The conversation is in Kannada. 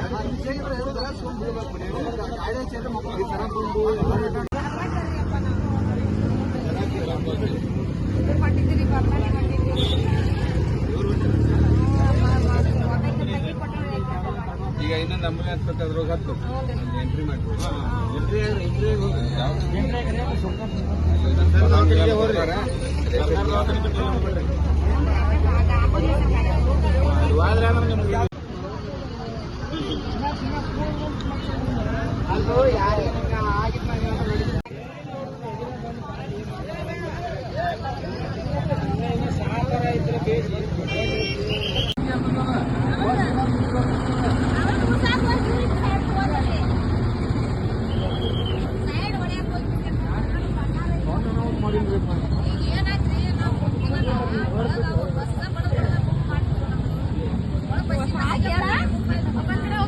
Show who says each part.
Speaker 1: ಬರ್ತಾರೆ
Speaker 2: ಈಗ ಇನ್ನೊಂದು ಅಂಬುಲೆನ್ಸ್ ಬೇಕಾದ್ರೆ ಹತ್ತು ಎಂಟ್ರಿ ಮಾಡ್ಬೋದು.
Speaker 3: Entry entry
Speaker 1: anh ơi